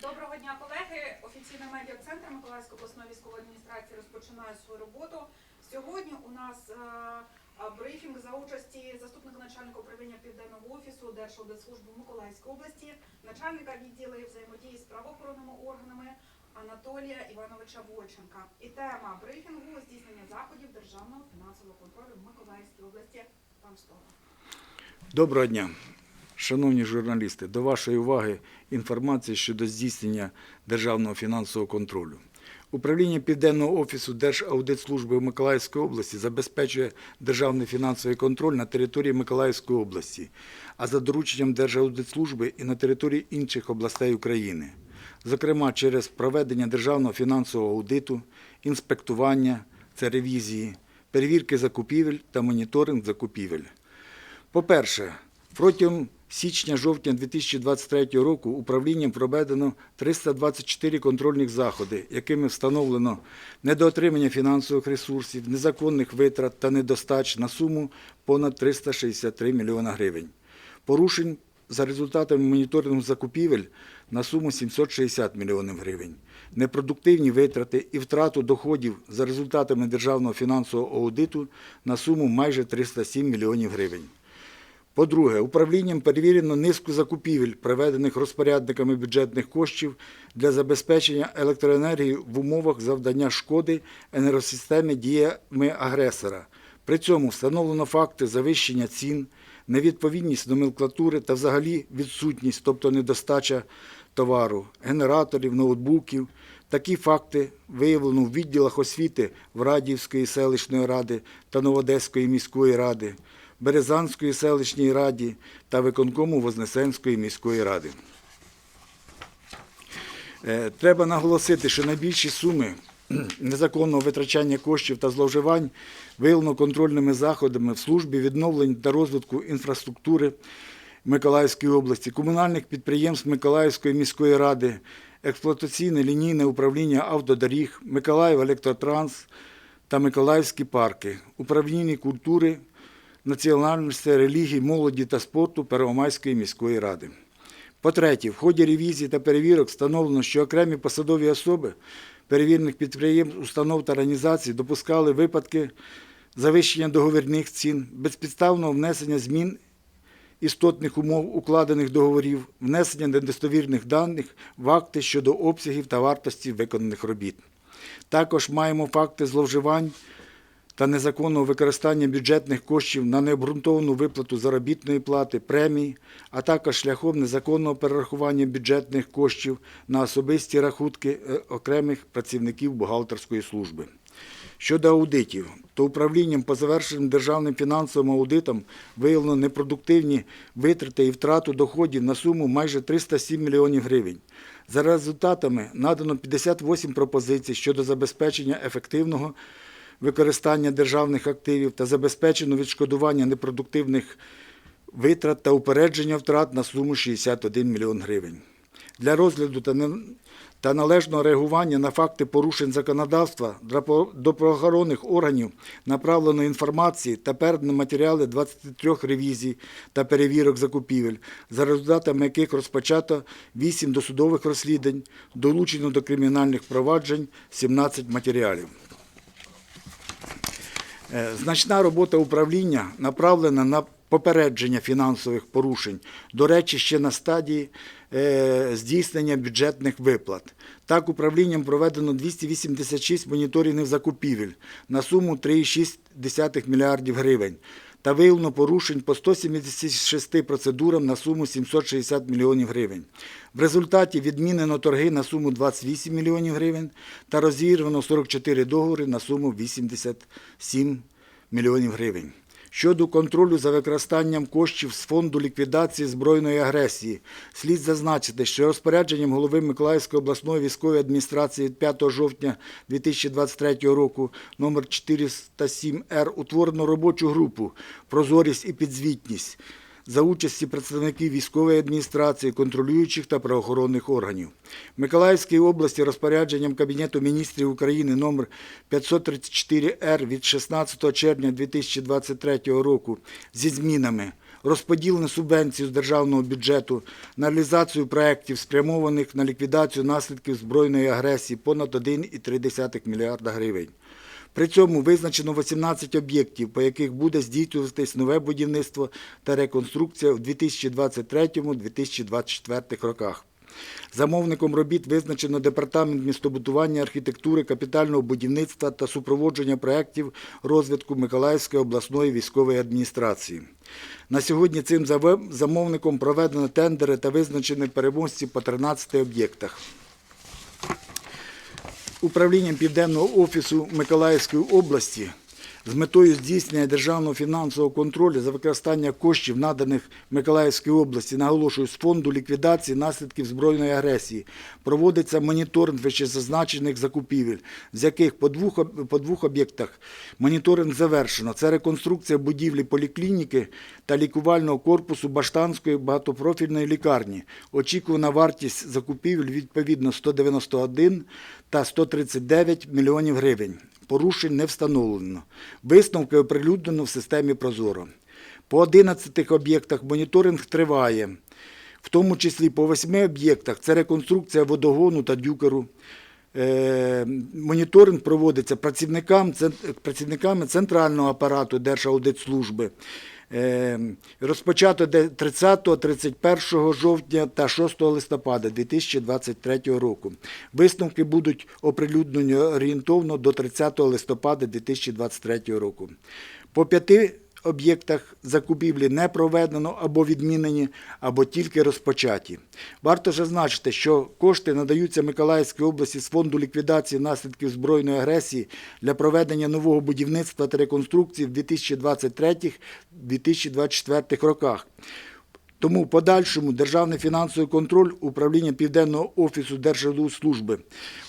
Доброго дня, колеги. Офіційний медіа-центр Миколаївської обласної військової адміністрації розпочинає свою роботу. Сьогодні у нас е, е, брифінг за участі заступника начальника управління південного офісу Держаудитслужби Миколаївської області, начальника відділу взаємодії з правоохоронними органами Анатолія Івановича Войченка. І тема брифінгу здійснення заходів державного фінансового контролю в Миколаївській області. Вам слово. Доброго дня, шановні журналісти. До вашої уваги інформація щодо здійснення державного фінансового контролю. Управління Південного офісу Держаудитслужби Миколаївської області забезпечує державний фінансовий контроль на території Миколаївської області, а за дорученням Держаудитслужби і на території інших областей України, зокрема через проведення державного фінансового аудиту, інспектування, це ревізії, перевірки закупівель та моніторинг закупівель. По-перше, протягом січня-жовтня 2023 року управлінням проведено 324 контрольних заходи, якими встановлено недоотримання фінансових ресурсів, незаконних витрат та недостач на суму понад 363 мільйона гривень. Порушень за результатами моніторингу закупівель на суму 760 мільйонів гривень. Непродуктивні витрати і втрату доходів за результатами державного фінансового аудиту на суму майже 307 мільйонів гривень. По-друге, управлінням перевірено низку закупівель, проведених розпорядниками бюджетних коштів для забезпечення електроенергії в умовах завдання шкоди енергосистемі діями агресора. При цьому встановлено факти завищення цін, невідповідність номенклатури та взагалі відсутність, тобто недостача товару, генераторів, ноутбуків. Такі факти виявлено в відділах освіти в Радіївської селищної ради та Новодеської міської ради, Березанської селищній раді та виконкому Вознесенської міської ради. Е, Треба наголосити, що найбільші суми незаконного витрачання коштів та зловживань виявлено контрольними заходами в службі відновлення та розвитку інфраструктури Миколаївської області, комунальних підприємств Миколаївської міської ради, експлуатаційне лінійне управління автодоріг, Миколаїв Електротранс та Миколаївські парки, управління культури, національності, релігії, молоді та спорту Первомайської міської ради. По-третє, в ході ревізії та перевірок встановлено, що окремі посадові особи перевірених підприємств, установ та організацій допускали випадки завищення договірних цін, безпідставного внесення змін істотних умов укладених договорів, внесення недостовірних даних в акти щодо обсягів та вартості виконаних робіт. Також маємо факти зловживань та незаконного використання бюджетних коштів на необґрунтовану виплату заробітної плати, премій, а також шляхом незаконного перерахування бюджетних коштів на особисті рахунки е, окремих працівників бухгалтерської служби. Щодо аудитів, то управлінням по завершеним державним фінансовим аудитам виявлено непродуктивні витрати і втрату доходів на суму майже 307 мільйонів гривень. За результатами надано 58 пропозицій щодо забезпечення ефективного використання державних активів та забезпечено відшкодування непродуктивних витрат та упередження втрат на суму 61 мільйон гривень. Для розгляду та належного реагування на факти порушень законодавства до правоохоронних органів направлено інформації та передано матеріали 23 ревізій та перевірок закупівель, за результатами яких розпочато 8 досудових розслідувань, долучено до кримінальних проваджень 17 матеріалів. Е, Значна робота управління направлена на попередження фінансових порушень, до речі, ще на стадії е, здійснення бюджетних виплат. Так, управлінням проведено 286 моніторингів закупівель на суму 3,6 мільярдів гривень та виявлено порушень по 176 процедурам на суму 760 млн гривень. В результаті відмінено торги на суму 28 млн гривень та розірвано 44 договори на суму 87 млн гривень. Щодо контролю за використанням коштів з фонду ліквідації збройної агресії, слід зазначити, що розпорядженням голови Миколаївської обласної військової адміністрації від 5 жовтня 2023 року номер 407 Р утворено робочу групу Прозорість і підзвітність за участі представників військової адміністрації, контролюючих та правоохоронних органів. В Миколаївській області розпорядженням Кабінету міністрів України номер 534 Р від 16 червня 2023 року зі змінами розподілену субвенцію з державного бюджету на реалізацію проєктів, спрямованих на ліквідацію наслідків збройної агресії понад 1,3 мільярда гривень. При цьому визначено 18 об'єктів, по яких буде здійснюватись нове будівництво та реконструкція в 2023-2024 роках. Замовником робіт визначено Департамент містобудування, архітектури, капітального будівництва та супроводження проєктів розвитку Миколаївської обласної військової адміністрації. На сьогодні цим замовником проведено тендери та визначені переможці по 13 об'єктах. Управлінням Південного офісу Миколаївської області з метою здійснення державного фінансового контролю за використання коштів, наданих Миколаївській області, наголошую, з фонду ліквідації наслідків збройної агресії, проводиться моніторинг вищезазначених закупівель, з яких по двох, по двох об'єктах моніторинг завершено. Це реконструкція будівлі поліклініки та лікувального корпусу Баштанської багатопрофільної лікарні. Очікувана вартість закупівель відповідно 191 та 139 мільйонів гривень. Порушень не встановлено. Висновки оприлюднено в системі Прозоро. По 11 об'єктах моніторинг триває, в тому числі по 8 об'єктах це реконструкція водогону та дюкеру. Е, Моніторинг проводиться працівникам, працівниками центрального апарату Держаудитслужби. Е, Розпочато де- 30, 31 жовтня та 6 листопада 2023 року. Висновки будуть оприлюднені орієнтовно до 30 листопада 2023 року. По п'яти об'єктах закупівлі не проведено або відмінені, або тільки розпочаті. Варто зазначити, що кошти надаються Миколаївській області з фонду ліквідації наслідків збройної агресії для проведення нового будівництва та реконструкції в 2023-2024 роках. Тому в подальшому державний фінансовий контроль управління Південного офісу Держслужби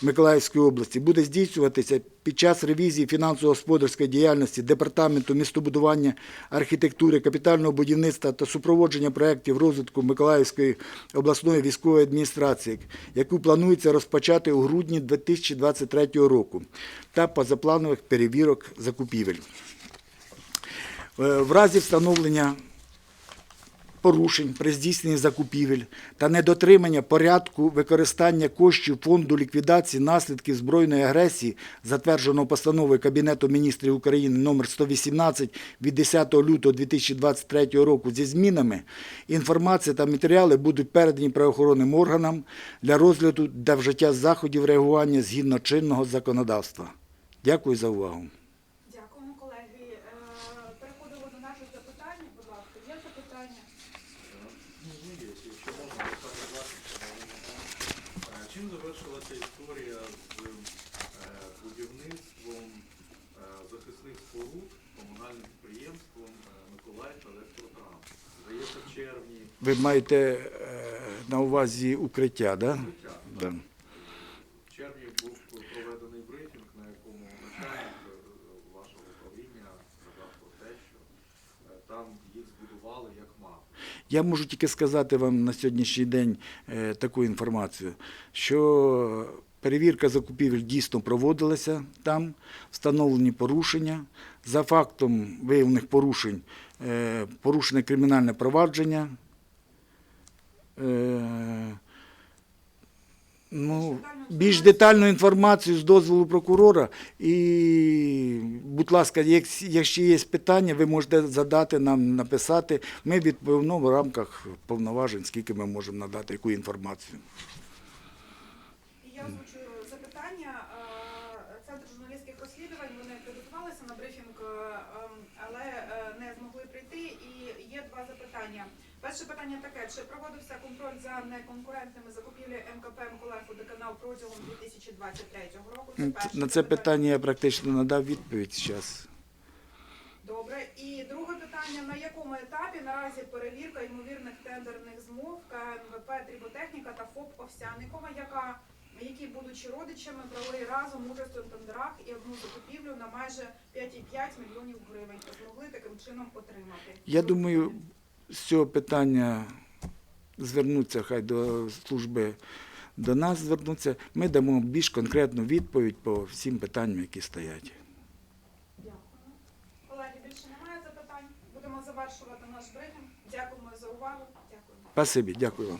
Миколаївської області буде здійснюватися під час ревізії фінансово-господарської діяльності Департаменту містобудування, архітектури, капітального будівництва та супроводження проєктів розвитку Миколаївської обласної військової адміністрації, яку планується розпочати у грудні 2023 року, та позапланових перевірок закупівель. Е, В разі встановлення порушень при здійсненні закупівель та недотримання порядку використання коштів фонду ліквідації наслідків збройної агресії, затвердженого постановою Кабінету міністрів України номер 118 від 10 лютого 2023 року зі змінами, інформація та матеріали будуть передані правоохоронним органам для розгляду та вжиття заходів реагування згідно чинного законодавства. Дякую за увагу. Колеги. Е, Переходимо до наших запитань. Будь ласка, є запитання? Ну, є, якщо можна, Олександр Власенко. Е, Чим завершилася історія з е, будівництвом захисних споруд комунальним підприємством Миколаїв Електротранс? Здається, в червні Ви маєте на увазі укриття, да? життя. Да. В червні був проведений брифінг, на якому начальник е, вашого управління сказав про те, що е, там їх збудували як мав. Я можу тільки сказати вам на сьогоднішній день е, таку інформацію, що перевірка закупівель дійсно проводилася там, встановлені порушення. За фактом виявлених порушень е, порушене кримінальне провадження. Ну, більш детальну інформацію з дозволу прокурора. І, будь ласка, якщо є питання, ви можете задати нам, написати. Ми відповімо в рамках повноважень, скільки ми можемо надати, яку інформацію. Я озвучую запитання. Центр журналістських розслідувань вони підготувалися на брифінг, ем, але е, не змогли прийти. І є два запитання. Перше питання таке: чи проводився контроль за неконкурентними закупівлями МКП Миколаїв водоканал протягом 2023 року? Це перше На це питання я практично надав відповідь зараз. Добре. І друге питання: на якому етапі наразі перевірка ймовірних тендерних змов КНВП Тріботехніка та ФОП Овсяникова, яка які, будучи родичами, провели разом участь у тендерах і одну закупівлю на майже 5,5 мільйонів гривень змогли таким чином отримати. Я думаю, з цього питання звернуться хай до служби до нас звернуться. Ми дамо більш конкретну відповідь по всім питанням, які стоять. Дякую. Колеги, більше немає запитань. Будемо завершувати наш брифінг. Спасибі, дякую вам.